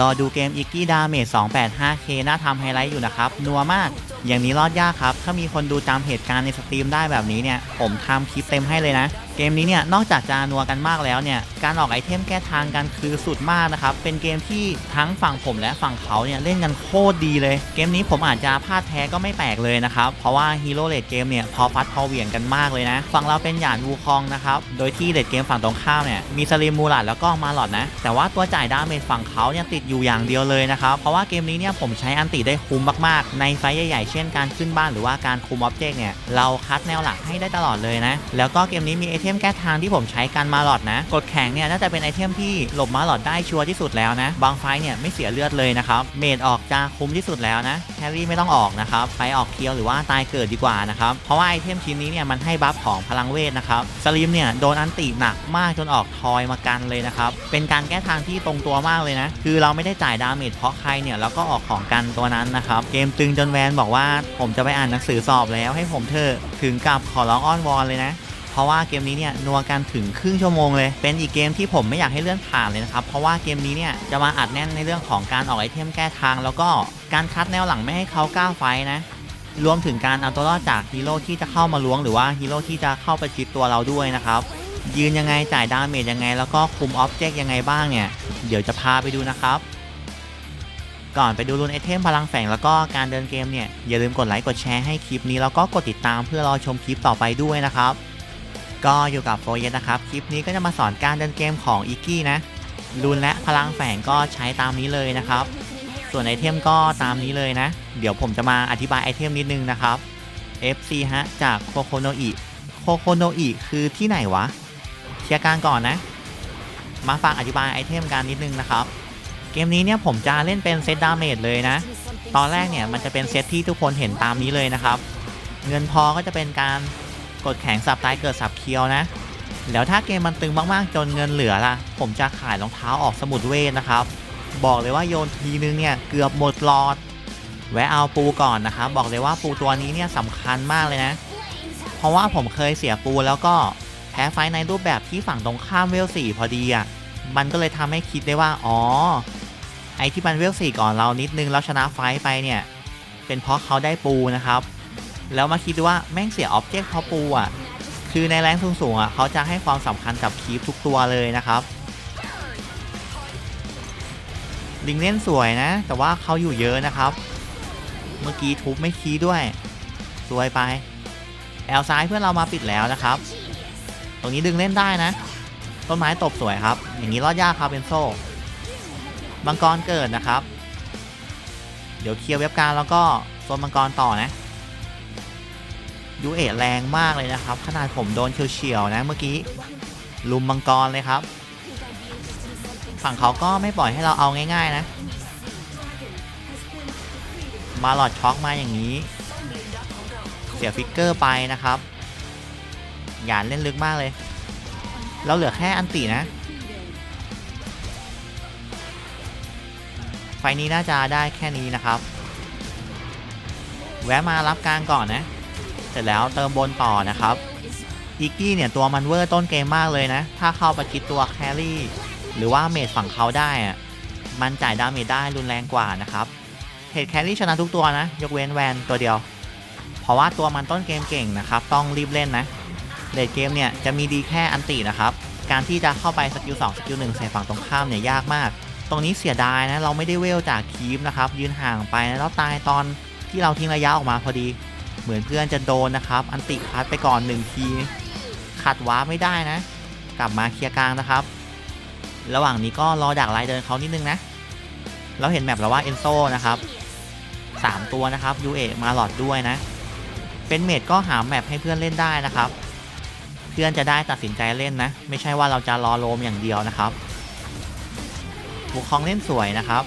รอดูเกมอิกกี้ดาเมจ 285K น่าทำไฮไลท์อยู่นะครับ นัวมาก อย่างนี้รอดยากครับ ถ้ามีคนดูจำเหตุการณ์ในสตรีมได้แบบนี้เนี่ย ผมทำคลิปเต็มให้เลยนะ เกมนี้เนี่ย นอกจากจะนัวกันมากแล้วเนี่ย การออกไอเทมแก้ทางกันคือสุดมากนะครับ เป็นเกมที่ทั้งฝั่งผมและฝั่งเขาเนี่ยเล่นกันโคตรดีเลย เกมนี้ผมอาจจะพลาดแท้ก็ไม่แปลกเลยนะครับ เพราะว่าฮีโร่เลดเกมเนี่ยพอฟัดพอเหวี่ยงกันมากเลยนะ ฝั่งเราเป็นหยานวูคองนะครับ โดยที่เลดเกมฝั่งตรงข้ามเนี่ย มีสลิมมูลัดแล้วก็มาหลอดนะ แต่ว่าตัวจ่ายดาเมจฝั่งเขาเนี่ยติดอยู่อย่างเดียวเลยนะครับ เพราะว่าเกมนี้เนี่ยผมใช้อันติได้คุ้มมากๆ ในไฟใหญ่ๆเช่นการขึ้นบ้านหรือว่าการคุมออบเจกต์เนี่ยเราคัดแนวหลักให้ได้ตลอดเลยนะ แล้วก็เกมนี้มีไอเทมแก้ทางที่ผมใช้กันมาหลอดนะ กดแข็งเนี่ยน่าจะเป็นไอเทมที่หลบมาหลอดได้ชัวร์ที่สุดแล้วนะ บางไฟเนี่ยไม่เสียเลือดเลยนะครับ เมดออกจะคุ้มที่สุดแล้วนะแครี่ไม่ต้องออกนะครับ ไปออกเคียวหรือว่าตายเกิดดีกว่านะครับ เพราะว่าไอเทมชิ้นนี้เนี่ยมันให้บัฟของพลังเวทนะครับ สลิมเนี่ยโดนอันติหนักมากจนออกทอยมากันเลยนะครับ เป็นการแก้ทางที่ตรงตัวมากเลยนะ คือเราไม่ได้จ่ายดาเมจเพราะใครเนี่ยแล้วก็ออกของกันตัวนั้นนะครับ เกมตึงจนแวนบอกว่าผมจะไปอ่านหนังสือสอบแล้วให้ผมเถอถึงกับขอร้องอ้อนวอนเลยนะ เพราะว่าเกมนี้เนี่ยนัวกันถึงครึ่งชั่วโมงเลย เป็นอีกเกมที่ผมไม่อยากให้เลื่อนผ่านเลยนะครับ เพราะว่าเกมนี้เนี่ยจะมาอัดแน่นในเรื่องของการออกไอเทมแก้ทาง แล้วก็การคัดแนวหลังไม่ให้เขาก้าไฟนะรวมถึงการเอาตัวรอดจากฮีโร่ที่จะเข้ามาล้วงหรือว่าฮีโร่ที่จะเข้าไปชิดตัวเราด้วยนะครับ ยืนยังไงจ่ายดาเมจยังไง แล้วก็คุมออบเจกต์ยังไงบ้างเนี่ย เดี๋ยวจะพาไปดูนะครับ ก่อนไปดูรุนไอเทมพลังแฝงแล้วก็การเดินเกมเนี่ย อย่าลืมกดไลค์กดแชร์ให้คลิปนี้แล้วก็กดติดตามเพื่อรอชมคลิปต่อไปด้วยนะครับ ก็อยู่กับโฟเยสนะครับ คลิปนี้ก็จะมาสอนการเดินเกมของอีกี้นะรุนและพลังแฝงก็ใช้ตามนี้เลยนะครับ ส่วนไอเทมก็ตามนี้เลยนะ เดี๋ยวผมจะมาอธิบายไอเทมนิดนึงนะครับ FC ฮะจากโคโคโนอิโคโคโนอิคือที่ไหนวะเคลียร์การก่อนนะ มาฟังอธิบายไอเทมกันนิดนึงนะครับ เกมนี้เนี่ยผมจะเล่นเป็นเซตดาเมจเลยนะ ตอนแรกเนี่ยมันจะเป็นเซตที่ทุกคนเห็นตามนี้เลยนะครับ เงินพอก็จะเป็นการกดแข็งสับตายเกิดสับเคียวนะ แล้วถ้าเกมมันตึงมากๆจนเงินเหลือล่ะ ผมจะขายรองเท้าออกสมุดเวทนะครับ บอกเลยว่าโยนทีนึงเนี่ยเกือบหมดหลอด แวะเอาปูก่อนนะครับ บอกเลยว่าปูตัวนี้เนี่ยสำคัญมากเลยนะ เพราะว่าผมเคยเสียปูแล้วก็แพ้ไฟในรูปแบบที่ฝั่งตรงข้ามเวลสี่พอดีอะ มันก็เลยทำให้คิดได้ว่า อ๋อ ไอที่มันเวลสี่ก่อนเรานิดนึงแล้วชนะไฟไปเนี่ย เป็นเพราะเขาได้ปูนะครับ แล้วมาคิดดูว่าแม่งเสียออบเจกต์เพราะปูอะ คือในแรงสูงๆอะเขาจะให้ความสำคัญกับคีปทุกตัวเลยนะครับ ลิงเล่นสวยนะ แต่ว่าเขาอยู่เยอะนะครับ เมื่อกี้ทุบไม่คีด้วย สวยไป แอลซ้ายเพื่อนเรามาปิดแล้วนะครับ ตรงนี้ดึงเล่นได้นะ ต้นไม้ตบสวยครับ อย่างนี้รอดยากครับเป็นโซ่ มังกรเกิดนะครับ เดี๋ยวเคลียร์เว็บการแล้วก็โซนมังกรต่อนะยูเอแรงมากเลยนะครับ ขนาดผมโดนเฉียวๆนะเมื่อกี้ลุมมังกรเลยครับ ฝั่งเขาก็ไม่ปล่อยให้เราเอาง่ายๆนะ มาหลอดช็อกมาอย่างนี้ เสียฟิกเกอร์ไปนะครับหยานเล่นลึกมากเลย เราเหลือแค่อันตินะ นี้น่าจะได้แค่นี้นะครับ แวะมารับกลางก่อนนะ เสร็จแล้วเติมบนต่อนะครับ อีกกี้เนี่ยตัวมันเวอร์ต้นเกมมากเลยนะ ถ้าเข้าประชิดตัวแครี่ หรือว่าเมจฝั่งเขาได้อะมันจ่ายดาเมจได้รุนแรงกว่านะครับเหตุแครี่ชนะทุกตัวนะ ยกเว้นแวนตัวเดียว เพราะว่าตัวมันต้นเกมเก่งนะครับ ต้องรีบเล่นนะเลดเกมเนี่ยจะมีดีแค่อันตินะครับ การที่จะเข้าไปสกิล2สกิล1ใส่ฝั่งตรงข้ามเนี่ยยากมาก ตรงนี้เสียดายนะเราไม่ได้เวลจากคีฟนะครับ ยืนห่างไปนะแล้วตายตอนที่เราทิ้งระยะออกมาพอดี เหมือนเพื่อนจะโดนนะครับ อันติคัดไปก่อน1ทีขัดว้าไม่ได้นะ กลับมาเคลียร์กลางนะครับ ระหว่างนี้ก็รอดักไลน์เดินเขานิดนึงนะเราเห็นแมปแล้วว่าเอนโซนะครับ3 ตัวนะครับยูเอมาหลอดด้วยนะ เป็นเมดก็หาแมปให้เพื่อนเล่นได้นะครับ เพื่อนจะได้ตัดสินใจเล่นนะ ไม่ใช่ว่าเราจะรอโลมอย่างเดียวนะครับ บุคองเล่นสวยนะครับ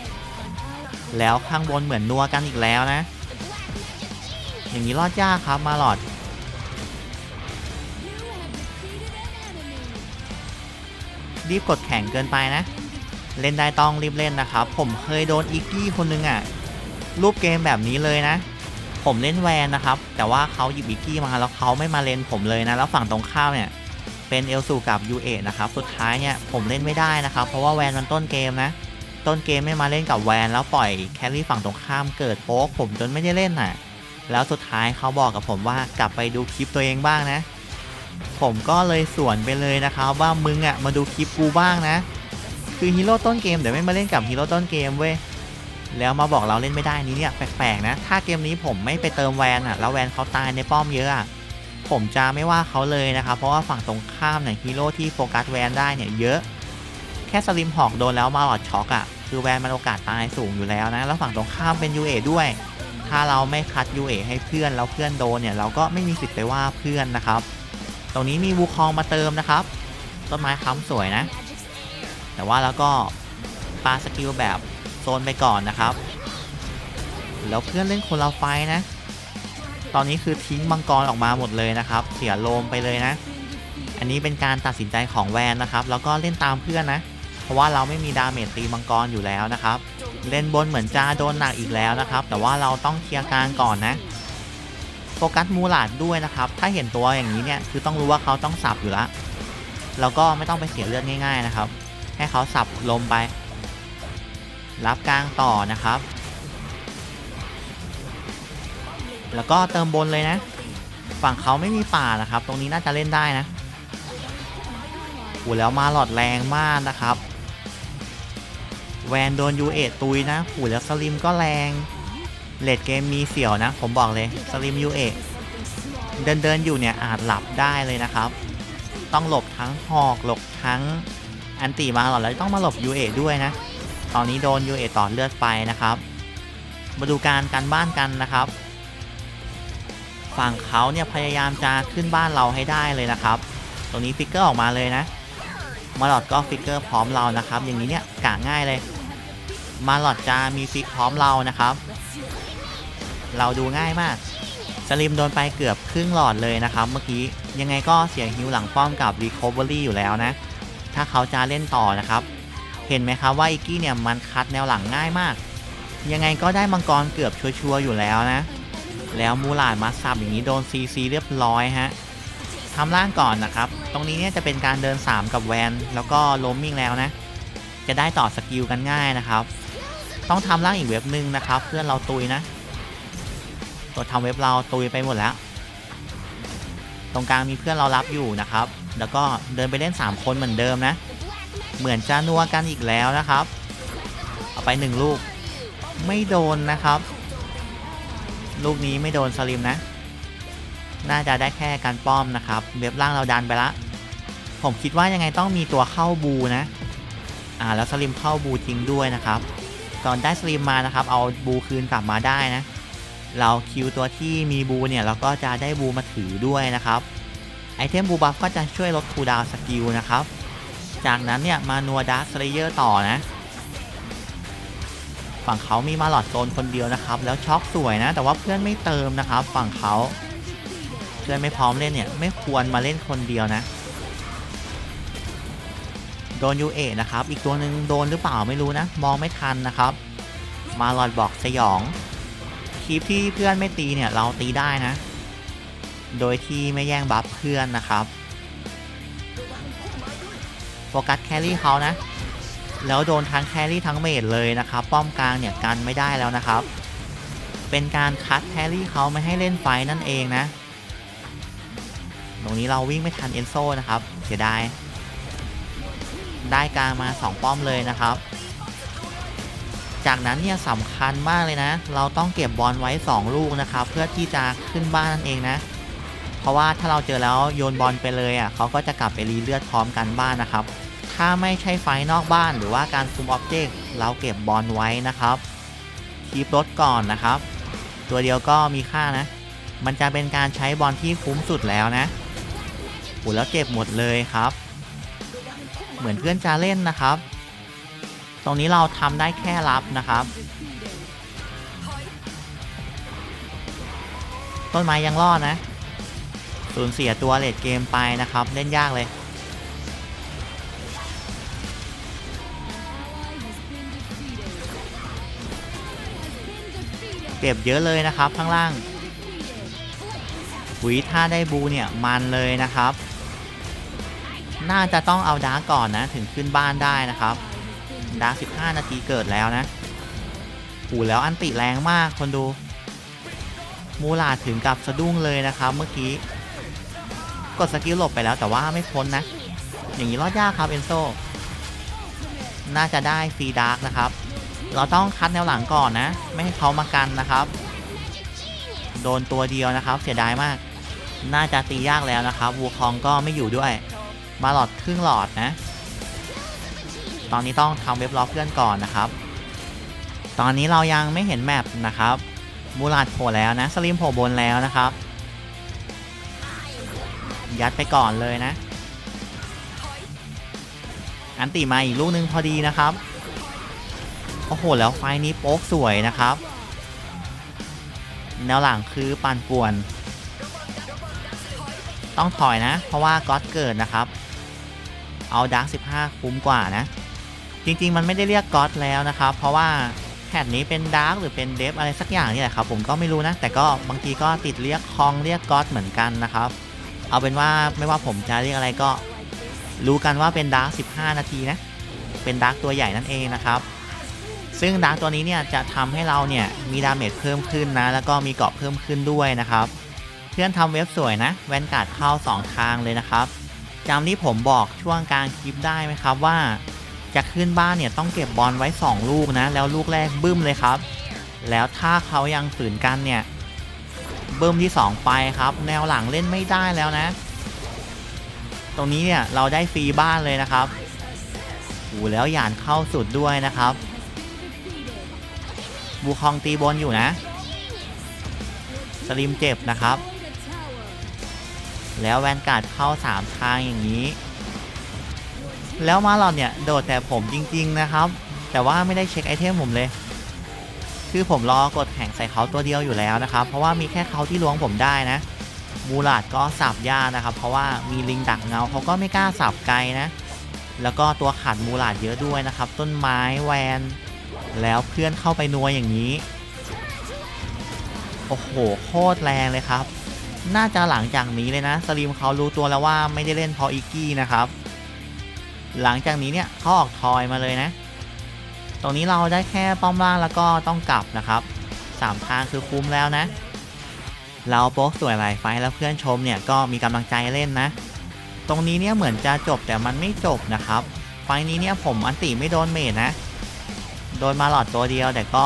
แล้วข้างบนเหมือนนัวกันอีกแล้วนะ อย่างนี้รอดยากครับมาหลอด รีบกดแข่งเกินไปนะ เล่นได้ต้องรีบเล่นนะครับ ผมเคยโดนอีกกี้คนนึงอะ่ะ รูปเกมแบบนี้เลยนะ ผมเล่นแวนนะครับ แต่ว่าเขาหยิบอีกกี้มาแล้วเขาไม่มาเลนผมเลยนะ แล้วฝั่งตรงข้ามเนี่ย เป็นเอลสูกับยูเอนะครับ สุดท้ายเนี่ยผมเล่นไม่ได้นะครับ เพราะว่าแวนมันต้นเกมนะ ต้นเกมไม่มาเล่นกับแวนแล้วปล่อยแครี่ฝั่งตรงข้ามเกิดโป๊กผมจนไม่ได้เล่นน่ะ แล้วสุดท้ายเขาบอกกับผมว่ากลับไปดูคลิปตัวเองบ้างนะ ผมก็เลยสวนไปเลยนะครับว่ามึงอะมาดูคลิปกูบ้างนะ คือฮีโร่ต้นเกมเดี๋ยวไม่มาเล่นกับฮีโร่ต้นเกมเว้ย แล้วมาบอกเราเล่นไม่ได้นี่เนี่ยแปลกๆนะ ถ้าเกมนี้ผมไม่ไปเติมแวนอะแล้วแวนเขาตายในป้อมเยอะอะ ผมจะไม่ว่าเขาเลยนะครับ เพราะว่าฝั่งตรงข้ามเนี่ยฮีโร่ที่โฟกัสแวนได้เนี่ยเยอะ แค่สลิมหอกโดนแล้วมาหลอดช็อกอะคือแวนมันโอกาสตายสูงอยู่แล้วนะ แล้วฝั่งตรงข้ามเป็นยูเอด้วย ถ้าเราไม่คัดยูเอให้เพื่อนแล้วเพื่อนโดนเนี่ยเราก็ไม่มีสิทธิ์ไปว่าเพื่อนนะครับ ตรงนี้มีวูคองมาเติมนะครับ ต้นไม้ค้ำสวยนะ แต่ว่าแล้วก็ปาสกิลแบบโซนไปก่อนนะครับ แล้วเพื่อนเล่นคนละไฟนะ ตอนนี้คือทิ้งมังกรออกมาหมดเลยนะครับ เสียโลมไปเลยนะ อันนี้เป็นการตัดสินใจของแวนนะครับ แล้วก็เล่นตามเพื่อนนะ เพราะว่าเราไม่มีดาเมจตีมังกรอยู่แล้วนะครับ เล่นบนเหมือนจะโดนหนักอีกแล้วนะครับ แต่ว่าเราต้องเคลียร์กลางก่อนนะ โฟกัสมูหลาดด้วยนะครับ ถ้าเห็นตัวอย่างนี้เนี่ยคือต้องรู้ว่าเขาต้องสับอยู่แล้วแล้วก็ไม่ต้องไปเสียเลือดง่าย ๆนะครับ ให้เขาสับลมไป รับกลางต่อนะครับ แล้วก็เติมบนเลยนะ ฝั่งเขาไม่มีป่านะครับ ตรงนี้น่าจะเล่นได้นะโอ้แล้วมาหลอดแรงมากนะครับ แวนโดนยูเอตุยนะโอ้แล้วสลิมก็แรงเลดเกมมีเสี่ยวนะ ผมบอกเลยสลิมยูเอเดินเดินอยู่เนี่ยอาจหลับได้เลยนะครับ ต้องหลบทั้งหอกหลบทั้งอันตีมาหลอดแล้วต้องมาหลบยูเอด้วยนะ ตอนนี้โดนยูเอต่อเลือดไปนะครับ มาดูการกันบ้านกันนะครับ ฝั่งเขาเนี่ยพยายามจะขึ้นบ้านเราให้ได้เลยนะครับ ตรงนี้ฟิกเกอร์ออกมาเลยนะ มาลอดก็ฟิกเกอร์พร้อมเรานะครับ อย่างนี้เนี่ยกะง่ายเลย มาลอดจะมีฟิกพร้อมเรานะครับ เราดูง่ายมากสลิมโดนไปเกือบครึ่งหลอดเลยนะครับ เมื่อกี้ยังไงก็เสียฮิวหลังป้อมกับ Recovery อยู่แล้วนะ ถ้าเขาจะเล่นต่อนะครับ เห็นไหมครับว่าอิกกี้เนี่ยมันคัดแนวหลังง่ายมาก ยังไงก็ได้มังกรเกือบชัวร์ๆอยู่แล้วนะ แล้วมูลาดมาสับอย่างนี้โดน CC เรียบร้อยฮะทำล่างก่อนนะครับ ตรงนี้เนี่ยจะเป็นการเดิน 3 กับแวน แล้วก็ล้มมิ่งแล้วนะ จะได้ต่อสกิลกันง่ายนะครับ ต้องทำล่างอีกเว็บหนึ่งนะครับ เพื่อนเราตุยนะตัวทำเว็บเราตุยไปหมดแล้ว ตรงกลางมีเพื่อนเรารับอยู่นะครับ แล้วก็เดินไปเล่น 3 คนเหมือนเดิมนะ เหมือนจะนัวกันอีกแล้วนะครับ เอาไปหนึ่งลูก ไม่โดนนะครับ ลูกนี้ไม่โดนสลิมนะ น่าจะได้แค่การป้อมนะครับเว็บล่างเราดันไปละ ผมคิดว่ายังไงต้องมีตัวเข้าบูนะ อ่าแล้วสลิมเข้าบูจริงด้วยนะครับก่อนได้สลิมมานะครับ เอาบูคืนกลับมาได้นะ เราคิวตัวที่มีบูเนี่ยเราก็จะได้บูมาถือด้วยนะครับไอเทมบูบัฟก็จะช่วยลดคูดาวสกิลนะครับ จากนั้นเนี่ยมานัวดาร์สเลเยอร์ต่อนะ ฝั่งเขามีมาหลอดโซนคนเดียวนะครับ แล้วช็อกสวยนะ แต่ว่าเพื่อนไม่เติมนะครับ ฝั่งเขาเพื่อนไม่พร้อมเล่นเนี่ย ไม่ควรมาเล่นคนเดียวนะ โดนยูเอนะครับ อีกตัวหนึ่งโดนหรือเปล่าไม่รู้นะ มองไม่ทันนะครับ มาหลอดบอกสยอง คลิปที่เพื่อนไม่ตีเนี่ยเราตีได้นะ โดยที่ไม่แย่งบัฟเพื่อนนะครับ โฟกัสแครี่เขานะ แล้วโดนทั้งแครี่ทั้งเมดเลยนะครับ ป้อมกลางเนี่ยกันไม่ได้แล้วนะครับ เป็นการคัดแครี่เขาไม่ให้เล่นไฟนั่นเองนะ ตรงนี้เราวิ่งไม่ทันเอนโซนะครับ เสียดาย ได้กลางมา 2 ป้อมเลยนะครับ จากนั้นเนี่ยสำคัญมากเลยนะ เราต้องเก็บบอลไว้ 2 ลูกนะครับ เพื่อที่จะขึ้นบ้านนั่นเองนะเพราะว่าถ้าเราเจอแล้วโยนบอลไปเลยอะเขาก็จะกลับไปรีเลือดพร้อมกันบ้านนะครับ ถ้าไม่ใช่ไฟนอกบ้านหรือว่าการคุมอ็อบเจกต์เราเก็บบอลไว้นะครับคีบรถก่อนนะครับ ตัวเดียวก็มีค่านะ มันจะเป็นการใช้บอลที่คุ้มสุดแล้วนะโหแล้วเจ็บหมดเลยครับ เหมือนเพื่อนจะเล่นนะครับ ตรงนี้เราทำได้แค่รับนะครับ ต้นไม้ยังรอดนะ สูญเสียตัวเลดเกมไปนะครับ เล่นยากเลย เจ็บเยอะเลยนะครับข้างล่างหุยถ้าได้บูเนี่ยมันเลยนะครับ น่าจะต้องเอาดาร์กก่อนนะถึงขึ้นบ้านได้นะครับ ดาร์ก15 นาทีเกิดแล้วนะหูแล้วอันติแรงมากคนดู มูลาถึงกับสะดุ้งเลยนะครับเมื่อกี้ กดสกิลหลบไปแล้วแต่ว่าไม่พ้นนะ อย่างนี้รอดยากครับเอนโซ น่าจะได้ฟรีดาร์กนะครับ เราต้องคัดแนวหลังก่อนนะ ไม่ให้เขามากันนะครับ โดนตัวเดียวนะครับ เสียดายมาก น่าจะตียากแล้วนะครับวูคองก็ไม่อยู่ด้วย มาหลอดครึ่งหลอดนะ ตอนนี้ต้องทำเว็บล็อกเพื่อนก่อนนะครับ ตอนนี้เรายังไม่เห็นแมปนะครับมูลาดโผล่แล้วนะ สลิมโผล่บนแล้วนะครับ ยัดไปก่อนเลยนะ อันติมาอีกลูกนึงพอดีนะครับ โอ้โห แล้วไฟนี้โป๊กสวยนะครับ แนวหลังคือปั่นป่วน ต้องถอยนะ เพราะว่าก๊อตเกิดนะครับ เอาดาร์ก15คุ้มกว่านะ จริงๆ มันไม่ได้เรียกก๊อตแล้วนะครับ เพราะว่าแพทนี้เป็นดาร์กหรือเป็นเดฟอะไรสักอย่างนี่แหละครับ ผมก็ไม่รู้นะ แต่ก็บางทีก็ติดเรียกคองเรียกก๊อตเหมือนกันนะครับ เอาเป็นว่าไม่ว่าผมจะเรียกอะไรก็ รู้กันว่าเป็นดาร์ก15 นาทีนะ เป็นดาร์กตัวใหญ่นั่นเองนะครับ ซึ่งดาร์กตัวนี้เนี่ยจะทำให้เราเนี่ยมีดาเมจเพิ่มขึ้นนะ แล้วก็มีเกราะเพิ่มขึ้นด้วยนะครับ เพื่อนทำเว็บสวยนะ แวนการ์ดเข้า 2 ทางเลยนะครับจำที่ผมบอกช่วงกลางคลิปได้ไหมครับว่า จะขึ้นบ้านเนี่ยต้องเก็บบอลไว้ 2 ลูกนะ แล้วลูกแรกบึ้มเลยครับ แล้วถ้าเขายังฝืนกันเนี่ยบึ้มที่ 2 ไปครับ แนวหลังเล่นไม่ได้แล้วนะ ตรงนี้เนี่ยเราได้ฟรีบ้านเลยนะครับโอ้แล้วหยานเข้าสุดด้วยนะครับ บูคองตีบนอยู่นะ สลิมเจ็บนะครับ แล้วแวนการ์ดเข้า 3 ทางอย่างนี้ แล้วมาหลอดเนี่ย โดดแต่ผมจริง ๆ นะครับ แต่ว่าไม่ได้เช็คไอเทมผมเลย คือผมรอกดแข่งใส่เขาตัวเดียวอยู่แล้วนะครับ เพราะว่ามีแค่เขาที่ล้วงผมได้นะมูลาดก็สับยากนะครับ เพราะว่ามีลิงดักเงาเขาก็ไม่กล้าสับไกลนะ แล้วก็ตัวขัดมูลาดเยอะด้วยนะครับ ต้นไม้แวน แล้วเพื่อนเข้าไปนัวอย่างนี้ โอ้โห โคตรแรงเลยครับ น่าจะหลังจากนี้เลยนะ สลิมเขารู้ตัวแล้วว่าไม่ได้เล่นพราะอีกกี้นะครับ หลังจากนี้เนี่ยเขาออกทอยมาเลยนะ ตรงนี้เราได้แค่ป้อมล่างแล้วก็ต้องกลับนะครับสามทางคือคุ้มแล้วนะ เราโป๊กสวยหลายไฟแล้วเพื่อนชมเนี่ยก็มีกำลังใจเล่นนะ ตรงนี้เนี่ยเหมือนจะจบแต่มันไม่จบนะครับ ไฟนี้เนี่ยผมอันติไม่โดนเมดนะ โดนมาหลอดตัวเดียวแต่ก็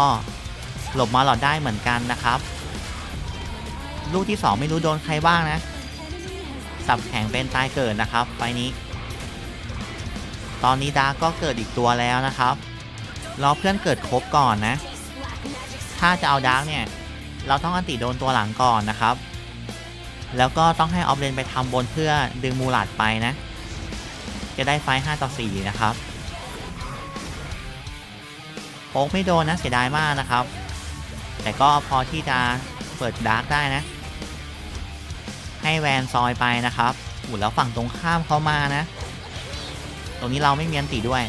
หลบมาหลอดได้เหมือนกันนะครับ ลูกที่ 2 ไม่รู้โดนใครบ้างนะ สับแข็งเป็นตายเกิดนะครับไฟนี้ ตอนนี้ดากก็เกิดอีกตัวแล้วนะครับรอเพื่อนเกิดครบก่อนนะ ถ้าจะเอาดาร์กเนี่ย เราต้องอันติโดนตัวหลังก่อนนะครับ แล้วก็ต้องให้ออฟเลนไปทำบนเพื่อดึงมูลาดไปนะ จะได้ไฟ5ต่อ4นะครับ โป๊กไม่โดนนะเสียดายมากนะครับ แต่ก็พอที่จะเปิดดาร์กได้นะ ให้แวนซอยไปนะครับอูแล้วฝั่งตรงข้ามเขามานะ ตรงนี้เราไม่มีอันติด้วย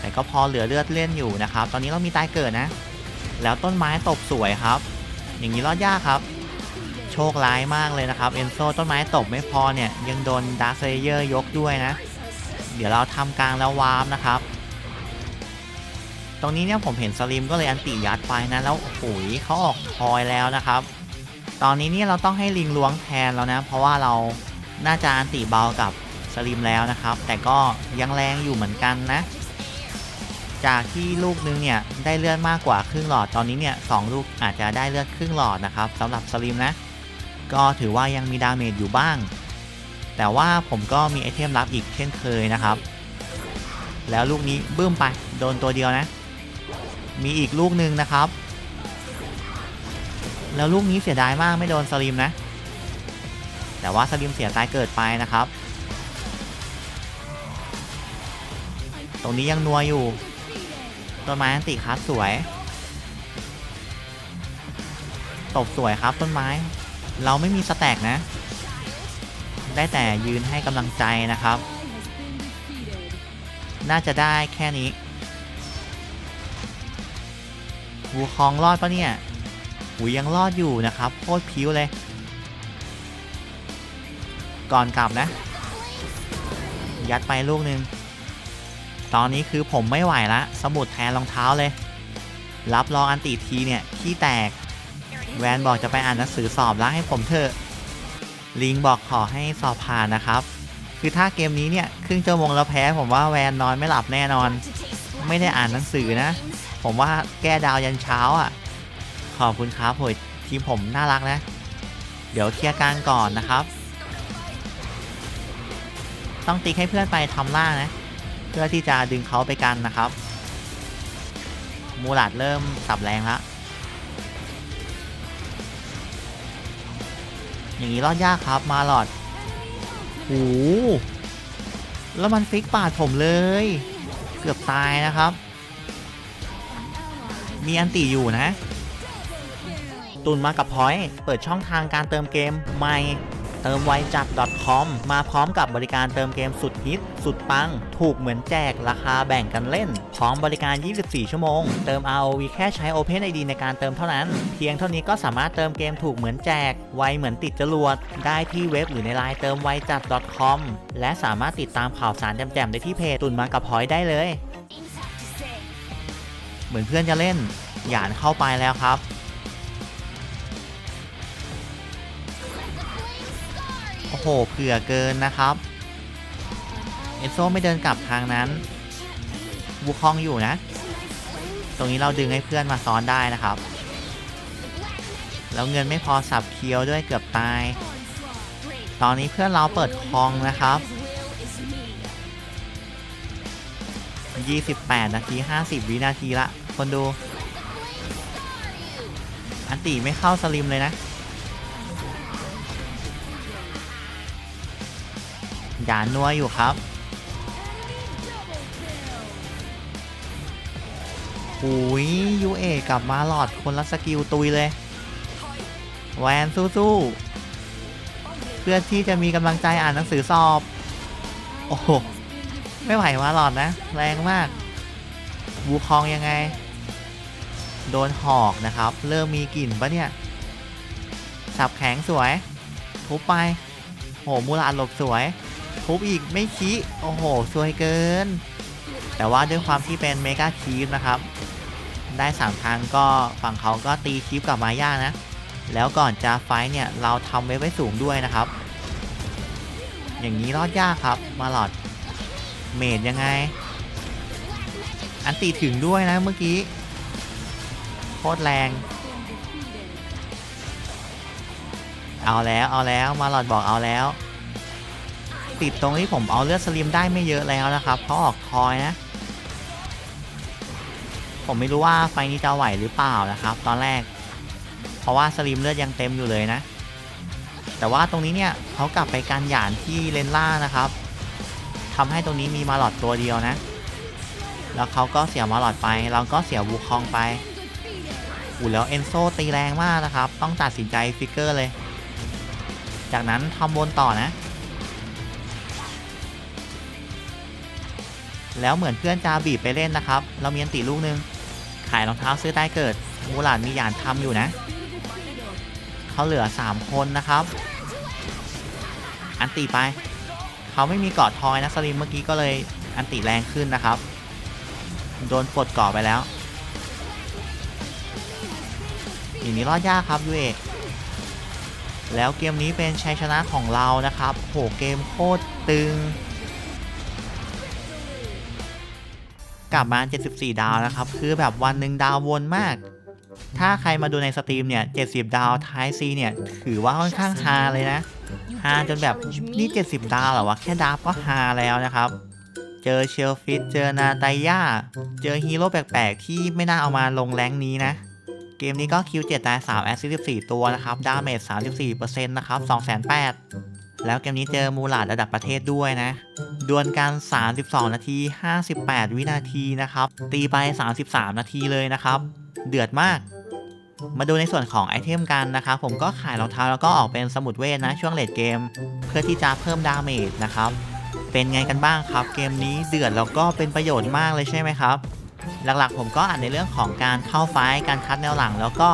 แต่ก็พอเหลือเลือดเล่นอยู่นะครับ ตอนนี้เรามีตายเกิดนะ แล้วต้นไม้ตบสวยครับ อย่างนี้รอดยากครับ โชคร้ายมากเลยนะครับ เอนโซต้นไม้ตบไม่พอเนี่ยยังโดนดาร์เซเยอร์ยกด้วยนะ เดี๋ยวเราทำกลางแล้ววาร์มนะครับ ตรงนี้เนี่ยผมเห็นสลิมก็เลยอันติยัดไปนะแล้วโอ้โหเขาออกทอยแล้วนะครับ ตอนนี้เนี่ยเราต้องให้ลิงล้วงแทนแล้วนะ เพราะว่าเราน่าจะอันติเบากับสลิมแล้วนะครับ แต่ก็ยังแรงอยู่เหมือนกันนะ จากที่ลูกนึงเนี่ยได้เลือดมากกว่าครึ่งหลอดตอนนี้เนี่ยสองลูกอาจจะได้เลือดครึ่งหลอดนะครับสำหรับสลิมนะ ก็ถือว่ายังมีดาเมจอยู่บ้าง แต่ว่าผมก็มีไอเทมลับอีกเช่นเคยนะครับ แล้วลูกนี้บึ้มไปโดนตัวเดียวนะ มีอีกลูกหนึ่งนะครับ แล้วลูกนี้เสียดายมากไม่โดนสลิมนะ แต่ว่าสลิมเสียตายเกิดไปนะครับ ตรงนี้ยังนัวอยู่ ต้นไม้อันติคัสสวย ตบสวยครับต้นไม้ เราไม่มีสแต็กนะ ได้แต่ยืนให้กำลังใจนะครับ น่าจะได้แค่นี้ วูคองรอดปะเนี่ยหูยังรอดอยู่นะครับโคตรพิ้วเลย ก่อนกลับนะ ยัดไปลูกหนึ่งตอนนี้คือผมไม่ไหวละสมุดแทนรองเท้าเลย รับรองอันติทีเนี่ยขี้แตก แวนบอกจะไปอ่านหนังสือสอบแล้วให้ผมเถอะ ลิงบอกขอให้สอบผ่านนะครับ คือถ้าเกมนี้เนี่ยครึ่งชั่วโมงแล้วแพ้ผมว่าแวนนอนไม่หลับแน่นอน ไม่ได้อ่านหนังสือนะ ผมว่าแก้ดาวยันเช้าอะ ขอบคุณครับโหยทีมผมน่ารักนะ เดี๋ยวเคลียร์กลางก่อนนะครับ ต้องติ๊กให้เพื่อนไปทำล่างนะ เพื่อที่จะดึงเขาไปกันนะครับ มูลัดเริ่มสับแรงแล้วอย่างนี้รอดยากครับมาหลอดโอ้โหแล้วมันฟิกปาดผมเลย เกือบตายนะครับ มีอันติอยู่นะ ตุนมากับพอยต์เปิดช่องทางการเติมเกมใหม่เติมไวจัด .com มาพร้อมกับบริการเติมเกมสุดฮิต สุดปัง ถูกเหมือนแจกราคาแบ่งกันเล่น พร้อมบริการ 24 ชั่วโมง เติม ROV แค่ใช้ Open ID ในการเติมเท่านั้น เพียงเท่านี้ก็สามารถเติมเกมถูกเหมือนแจก ไวเหมือนติดจรวด ได้ที่เว็บหรือในไลน์เติมไวจัด .com และสามารถติดตามข่าวสารแจ่มๆได้ที่เพจตุนมากับพอยต์ได้เลย เหมือนเพื่อนจะเล่น หยานเข้าไปแล้วครับ โอ้โห เผื่อเกินนะครับ เอโซไม่เดินกลับทางนั้นบูคองอยู่นะ ตรงนี้เราดึงให้เพื่อนมาซ้อนได้นะครับ แล้วเงินไม่พอสับเคียวด้วยเกือบตาย ตอนนี้เพื่อนเราเปิดคองนะครับ 28 นาที 50 วินาทีละ คนดู อันตีไม่เข้าสลิมเลยนะหยานนัวอยู่ครับหุยยูเอกลับมาหลอดคนละสกิลตุยเลย แวนสู้ๆ เพื่อที่จะมีกำลังใจอ่านหนังสือสอบ โอ้โห ไม่ไหวมาหลอดนะ แรงมาก บูคองยังไง โดนหอกนะครับ เริ่มมีกลิ่นปะเนี่ย สับแข็งสวย ทุบไป โหมูลาดหลบสวย ทุบอีกไม่คีโอ้โห สวยเกิน แต่ว่าด้วยความที่เป็นเมกาคีฟนะครับ ได้สามครั้งก็ฝั่งเขาก็ตีคีฟกลับมายากนะ แล้วก่อนจะไฟเนี่ย เราทำไว้ไว้สูงด้วยนะครับ อย่างนี้รอดยากครับมาหลอดเมดยังไง อันตีถึงด้วยนะเมื่อกี้ ตรแรง เอาแล้วเอาแล้วมาหลอดบอกเอาแล้ว ติดตรงที่ผมเอาเลือดสลิมได้ไม่เยอะแล้วนะครับเพราะออกทอยนะ ผมไม่รู้ว่าไฟนี้จะไหวหรือเปล่านะครับ ตอนแรก เพราะว่าสลิมเลือดยังเต็มอยู่เลยนะ แต่ว่าตรงนี้เนี่ยเขากลับไปการหยานที่เลนล่านะครับทำให้ตรงนี้มีมาหลอดตัวเดียวนะ แล้วเขาก็เสียมาหลอดไป เราก็เสียวูคองไป อูแล้วเอนโซตีแรงมากนะครับ ต้องตัดสินใจฟิกเกอร์เลย จากนั้นทำบนต่อนะ แล้วเหมือนเพื่อนจะบีบไปเล่นนะครับ เรามีอันติลูกนึง ขายรองเท้าซื้อได้เกิด มูหลานมีหยานทำอยู่นะ เขาเหลือ 3 คนนะครับ อันติไป เขาไม่มีเกาะทอยนะสลิมเมื่อกี้ก็เลยอันติแรงขึ้นนะครับ โดนปลดเกาะไปแล้ว อย่างนี้รอดยากครับยูเอแล้วเกมนี้เป็นชัยชนะของเรานะครับ โหเกมโคตรตึง กลับมา 74 ดาวนะครับ คือแบบวันหนึ่งดาววนมาก ถ้าใครมาดูในสตรีมเนี่ย 70 ดาวท้ายซีเนี่ย ถือว่าค่อนข้างฮาเลยนะฮาจนแบบนี่ 70 ดาวเหรอวะ แค่ดาวก็ฮาแล้วนะครับ เจอเชลฟิตเจอนาตาย่าเจอฮีโร่แปลกๆ ที่ไม่น่าเอามาลงแรงนี้นะ เกมนี้ก็คิว7ตาย3แอสซิส14 ตัวนะครับ ดาเมจ34%นะครับ208,000 แล้วเกมนี้เจอมูลาดระดับประเทศด้วยนะ ดวลกัน 32 นาที 58 วินาทีนะครับ ตีไป 33 นาทีเลยนะครับ เดือดมาก มาดูในส่วนของไอเทมกันนะครับ ผมก็ขายรองเท้าแล้วก็ออกเป็นสมุดเวทนะ ช่วงเลดเกม เพื่อที่จะเพิ่มดาเมจนะครับ เป็นไงกันบ้างครับ เกมนี้เดือดแล้วก็เป็นประโยชน์มากเลยใช่ไหมครับ หลักๆ ผมก็อ่านในเรื่องของการเข้าไฟท์การคัดแนวหลัง แล้วก็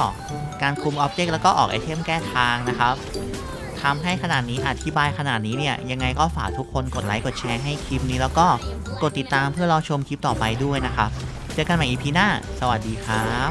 การคุมออบเจกต์แล้วก็ออกไอเทมแก้ทางนะครับทำให้ขนาดนี้อธิบายขนาดนี้เนี่ย ยังไงก็ฝากทุกคนกดไลค์กดแชร์ให้คลิปนี้ แล้วก็กดติดตามเพื่อรอชมคลิปต่อไปด้วยนะครับ เจอกันใหม่ EP หน้า สวัสดีครับ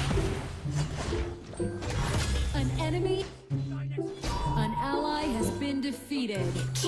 有点。